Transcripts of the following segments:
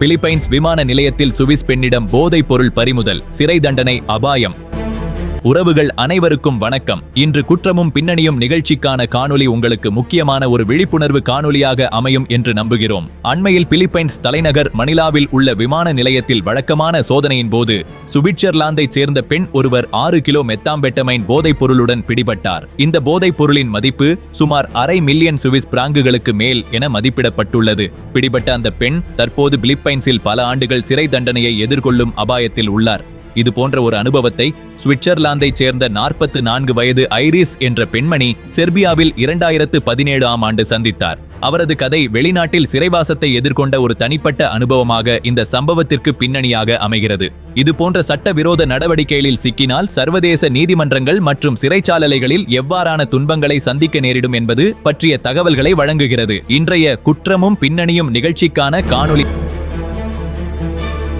Philippines விமான நிலையத்தில் Swiss பெண்ணிடம் போதைப் பொருள் பறிமுதல் சிறை தண்டனை அபாயம். உறவுகள் அனைவருக்கும் வணக்கம். இன்று குற்றமும் பின்னணியும் நிகழ்ச்சிக்கான காணொலி உங்களுக்கு முக்கியமான ஒரு விழிப்புணர்வு காணொலியாக அமையும் என்று நம்புகிறோம். அண்மையில் பிலிப்பைன்ஸ் தலைநகர் மணிலாவில் உள்ள விமான நிலையத்தில் வழக்கமான சோதனையின் போது சுவிட்சர்லாந்தைச் சேர்ந்த பெண் ஒருவர் ஆறு கிலோ மெத்தாம்பெட்டமைன் போதைப் பொருளுடன் பிடிபட்டார். இந்த போதைப் பொருளின் மதிப்பு சுமார் அரை மில்லியன் சுவிஸ் பிராங்குகளுக்கு மேல் என மதிப்பிடப்பட்டுள்ளது. பிடிபட்ட அந்த பெண் தற்போது பிலிப்பைன்ஸில் பல ஆண்டுகள் சிறை தண்டனையை எதிர்கொள்ளும் அபாயத்தில் உள்ளார். இது போன்ற ஒரு அனுபவத்தை சுவிட்சர்லாந்தைச் சேர்ந்த நாற்பத்து நான்கு வயது ஐரிஸ் என்ற பெண்மணி செர்பியாவில் இரண்டாயிரத்து பதினேழு ஆம் ஆண்டு சந்தித்தார். அவரது கதை வெளிநாட்டில் சிறைவாசத்தை எதிர்கொண்ட ஒரு தனிப்பட்ட அனுபவமாக இந்த சம்பவத்திற்கு பின்னணியாக அமைகிறது. இது போன்ற சட்டவிரோத நடவடிக்கைகளில் சிக்கினால் சர்வதேச நீதிமன்றங்கள் மற்றும் சிறைச்சாலைகளில் எவ்வாறான துன்பங்களை சந்திக்க நேரிடும் என்பது பற்றிய தகவல்களை வழங்குகிறது. இன்றைய குற்றமும் பின்னணியும் நிகழ்ச்சிக்கான காணொளி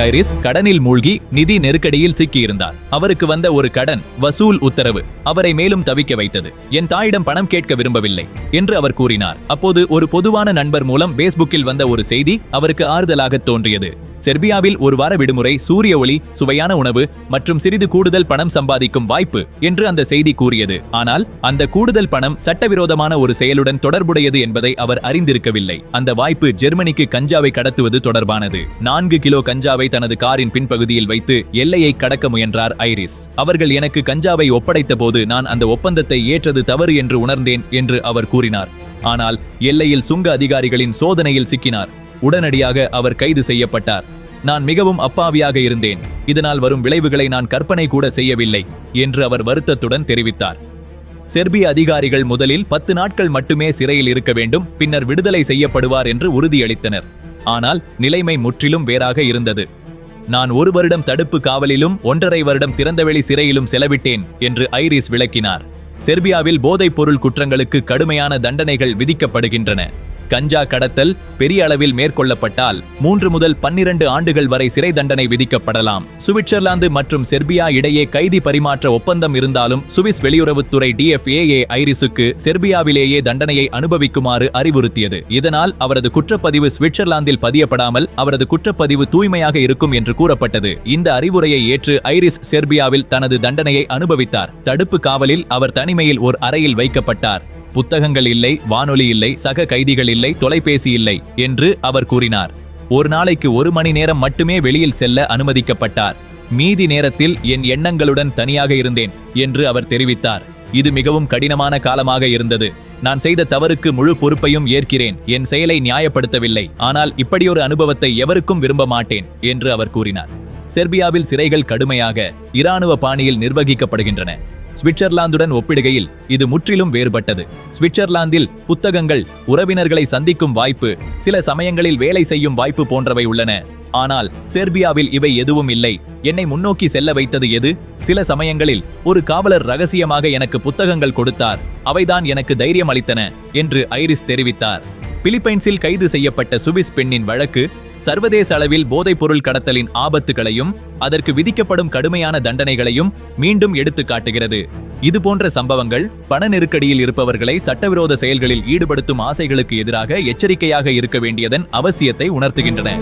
டைரிஸ் கடனில் மூழ்கி நிதி நெருக்கடியில் சிக்கியிருந்தார். அவருக்கு வந்த ஒரு கடன் வசூல் உத்தரவு அவரை மேலும் தவிக்க வைத்தது. என் தாயிடம் பணம் கேட்க விரும்பவில்லை என்று அவர் கூறினார். அப்போது ஒரு பொதுவான நண்பர் மூலம் பேஸ்புக்கில் வந்த ஒரு செய்தி அவருக்கு ஆறுதலாக தோன்றியது. செர்பியாவில் ஒரு வார விடுமுறை சூரிய ஒளி சுவையான உணவு மற்றும் சிறிது கூடுதல் பணம் சம்பாதிக்கும் வாய்ப்பு என்று அந்த செய்தி கூறியது. ஆனால் அந்த கூடுதல் பணம் சட்டவிரோதமான ஒரு செயலுடன் தொடர்புடையது என்பதை அவர் அறிந்திருக்கவில்லை. அந்த வாய்ப்பு ஜெர்மனிக்கு கஞ்சாவை கடத்துவது தொடர்பானது. நான்கு கிலோ கஞ்சாவை தனது காரின் பின்பகுதியில் வைத்து எல்லையை கடக்க முயன்றார் ஐரிஸ். அவர்கள் எனக்கு கஞ்சாவை ஒப்படைத்த போது நான் அந்த ஒப்பந்தத்தை ஏற்றது தவறு என்று உணர்ந்தேன் என்று அவர் கூறினார். ஆனால் எல்லையில் சுங்க அதிகாரிகளின் சோதனையில் சிக்கினார். உடனடியாக அவர் கைது செய்யப்பட்டார். நான் மிகவும் அப்பாவியாக இருந்தேன். இதனால் வரும் விளைவுகளை நான் கற்பனை கூட செய்யவில்லை என்று அவர் வருத்தத்துடன் தெரிவித்தார். செர்பிய அதிகாரிகள் முதலில் பத்து நாட்கள் மட்டுமே சிறையில் இருக்க வேண்டும் பின்னர் விடுதலை செய்யப்படுவார் என்று உறுதியளித்தனர். ஆனால் நிலைமை முற்றிலும் வேறாக இருந்தது. நான் ஒரு வருடம் தடுப்பு காவலிலும் ஒன்றரை வருடம் திறந்தவெளி சிறையிலும் செலவிட்டேன் என்று ஐரிஸ் விளக்கினார். செர்பியாவில் போதைப் பொருள் குற்றங்களுக்கு கடுமையான தண்டனைகள் விதிக்கப்படுகின்றன. கஞ்சா கடத்தல் பெரிய அளவில் மேற்கொள்ளப்பட்டால் மூன்று முதல் பன்னிரண்டு ஆண்டுகள் வரை சிறை தண்டனை விதிக்கப்படலாம். சுவிட்சர்லாந்து மற்றும் செர்பியா இடையே கைதி பரிமாற்ற ஒப்பந்தம் இருந்தாலும் சுவிஸ் வெளியுறவுத்துறை டிஎஃப்ஏஏ ஐரிஸுக்கு செர்பியாவிலேயே தண்டனையை அனுபவிக்குமாறு அறிவுறுத்தியது. இதனால் அவரது குற்றப்பதிவு சுவிட்சர்லாந்தில் பதியப்படாமல் அவரது குற்றப்பதிவு தூய்மையாக இருக்கும் என்று கூறப்பட்டது. இந்த அறிவுரையை ஏற்று ஐரிஸ் செர்பியாவில் தனது தண்டனையை அனுபவித்தார். தடுப்பு காவலில் அவர் தனிமையில் ஒரு அறையில் வைக்கப்பட்டார். புத்தகங்கள் இல்லை வானொலி இல்லை சக கைதிகள் இல்லை தொலைபேசி இல்லை என்று அவர் கூறினார். ஒரு நாளைக்கு ஒரு மணி நேரம் மட்டுமே வெளியில் செல்ல அனுமதிக்கப்பட்டார். மீதி நேரத்தில் என் எண்ணங்களுடன் தனியாக இருந்தேன் என்று அவர் தெரிவித்தார். இது மிகவும் கடினமான காலமாக இருந்தது. நான் செய்த தவறுக்கு முழு பொறுப்பையும் ஏற்கிறேன். என் செயலை நியாயப்படுத்தவில்லை. ஆனால் இப்படியொரு அனுபவத்தை எவருக்கும் விரும்ப மாட்டேன் என்று அவர் கூறினார். செர்பியாவில் சிறைகள் கடுமையாக இராணுவ பாணியில் நிர்வகிக்கப்படுகின்றன. சுவிட்சர்லாந்துடன் ஒப்பிடுகையில் இது முற்றிலும் வேறுபட்டது. சுவிட்சர்லாந்தில் புத்தகங்கள் உறவினர்களை சந்திக்கும் வாய்ப்பு சில சமயங்களில் வேலை செய்யும் வாய்ப்பு போன்றவை உள்ளன. ஆனால் செர்பியாவில் இவை எதுவும் இல்லை. என்னை முன்னோக்கி செல்ல வைத்தது எது? சில சமயங்களில் ஒரு காவலர் ரகசியமாக எனக்கு புத்தகங்கள் கொடுத்தார். அவைதான் எனக்கு தைரியம் அளித்தன என்று ஐரிஸ் தெரிவித்தார். பிலிப்பைன்ஸில் கைது செய்யப்பட்ட சுவிஸ் பெண்ணின் வழக்கு சர்வதேச அளவில் போதைப்பொருள் கடத்தலின் ஆபத்துகளையும் அதற்கு விதிக்கப்படும் கடுமையான தண்டனைகளையும் மீண்டும் எடுத்து காட்டுகிறது. இதுபோன்ற சம்பவங்கள் பண நெருக்கடியில் இருப்பவர்களை சட்டவிரோத செயல்களில் ஈடுபடுத்தும் ஆசைகளுக்கு எதிராக எச்சரிக்கையாக இருக்க வேண்டியதன் அவசியத்தை உணர்த்துகின்றன.